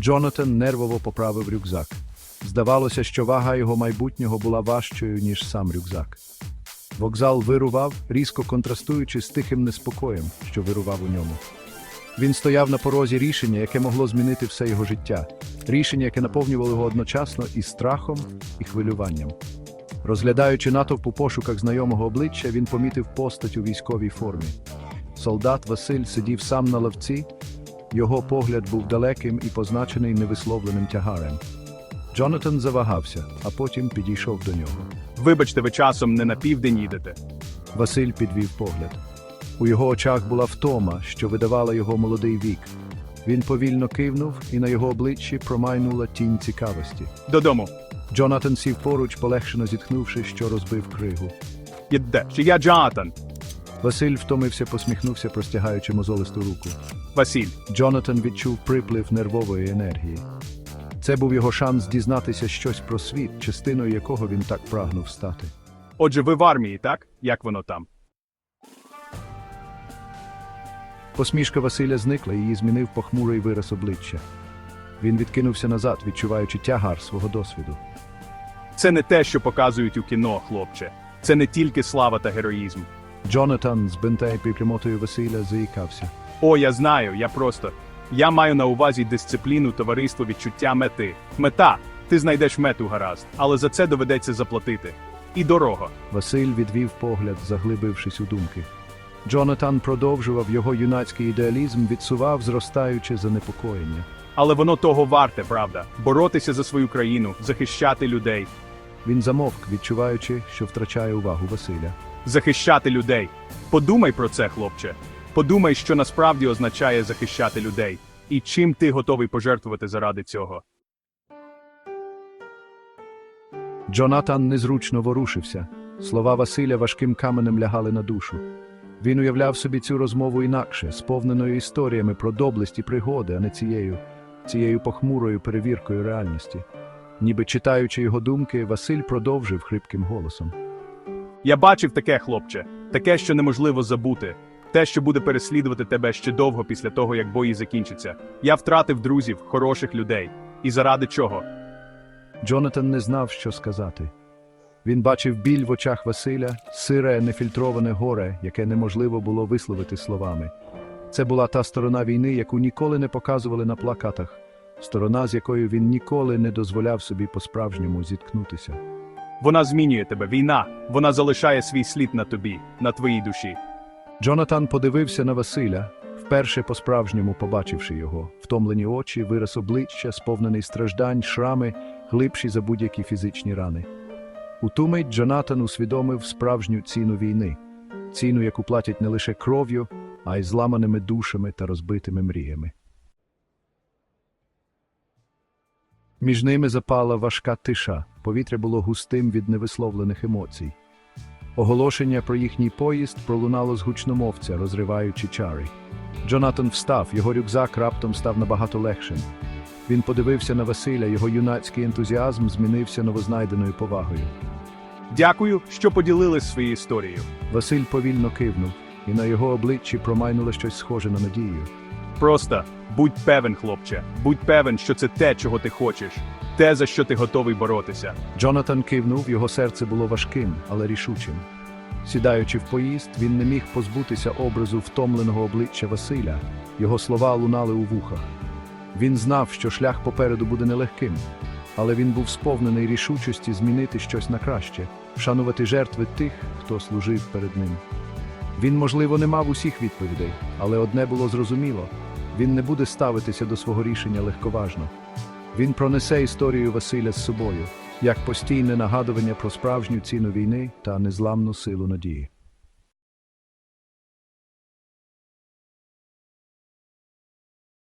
Джонатан нервово поправив рюкзак. Здавалося, що вага його майбутнього була важчою, ніж сам рюкзак. Вокзал вирував, різко контрастуючи з тихим неспокоєм, що вирував у ньому. Він стояв на порозі рішення, яке могло змінити все його життя, рішення, яке наповнювало його одночасно і страхом, і хвилюванням. Розглядаючи натовп у пошуках знайомого обличчя, він помітив постать у військовій формі. Солдат Василь сидів сам на лавці, його погляд був далеким і позначений невисловленим тягарем. Джонатан завагався, а потім підійшов до нього. Вибачте, ви часом не на південь їдете. Василь підвів погляд. У його очах була втома, що видавала його молодий вік. Він повільно кивнув, і на його обличчі промайнула тінь цікавості. Додому. Джонатан сів поруч, полегшено зітхнувши, що розбив кригу. Їдете. Чи я Джонатан? Василь втомився, посміхнувся, простягаючи мозолисту руку. Василь. Джонатан відчув приплив нервової енергії. Це був його шанс дізнатися щось про світ, частиною якого він так прагнув стати. Отже, ви в армії, так? Як воно там? Посмішка Василя зникла, і її змінив похмурий вираз обличчя. Він відкинувся назад, відчуваючи тягар свого досвіду. Це не те, що показують у кіно, хлопче. Це не тільки слава та героїзм. Джонатан з бентей прикримотою Василя заїкався. О, я знаю, я просто. Я маю на увазі дисципліну, товариство, відчуття мети. Мета. Ти знайдеш мету гаразд, але за це доведеться заплатити. І дорога. Василь відвів погляд, заглибившись у думки. Джонатан продовжував його юнацький ідеалізм, відсував зростаюче занепокоєння. Але воно того варте, правда. Боротися за свою країну, захищати людей, Він замовк, відчуваючи, що втрачає увагу Василя. Захищати людей. Подумай про це, хлопче. Подумай, що насправді означає захищати людей, і чим ти готовий пожертвувати заради цього. Джонатан незручно ворушився. Слова Василя важким каменем лягали на душу. Він уявляв собі цю розмову інакше, сповненою історіями про доблесть і пригоди, а не цією, цією похмурою перевіркою реальності. Ніби читаючи його думки, Василь продовжив хрипким голосом. Я бачив таке, хлопче, таке, що неможливо забути, те, що буде переслідувати тебе ще довго після того, як бої закінчаться. Я втратив друзів, хороших людей. І заради чого? Джонатан не знав, що сказати. Він бачив біль в очах Василя, сире, нефільтроване горе, яке неможливо було висловити словами. Це була та сторона війни, яку ніколи не показували на плакатах, сторона, з якою він ніколи не дозволяв собі по-справжньому зіткнутися. Вона змінює тебе, війна. Вона залишає свій слід на тобі, на твоїй душі. Джонатан подивився на Василя, вперше по-справжньому побачивши його, втомлені очі, вираз обличчя, сповнений страждань, шрами, глибші за будь-які фізичні рани. У ту мить Джонатан усвідомив справжню ціну війни, ціну, яку платять не лише кров'ю, а й зламаними душами та розбитими мріями. Між ними запала важка тиша, повітря було густим від невисловлених емоцій. Оголошення про їхній поїзд пролунало з гучномовця, розриваючи чари. Джонатан встав, його рюкзак раптом став набагато легшим. Він подивився на Василя, його юнацький ентузіазм змінився новознайденою повагою. Дякую, що поділились своєю історією. Василь повільно кивнув, і на його обличчі промайнуло щось схоже на надію. Просто будь певен, хлопче, будь певен, що це те, чого ти хочеш, те, за що ти готовий боротися. Джонатан кивнув, його серце було важким, але рішучим. Сідаючи в поїзд, він не міг позбутися образу втомленого обличчя Василя. Його слова лунали у вухах. Він знав, що шлях попереду буде нелегким, але він був сповнений рішучості змінити щось на краще, вшанувати жертви тих, хто служив перед ним. Він, можливо, не мав усіх відповідей, але одне було зрозуміло він не буде ставитися до свого рішення легковажно. Він пронесе історію Василя з собою, як постійне нагадування про справжню ціну війни та незламну силу надії.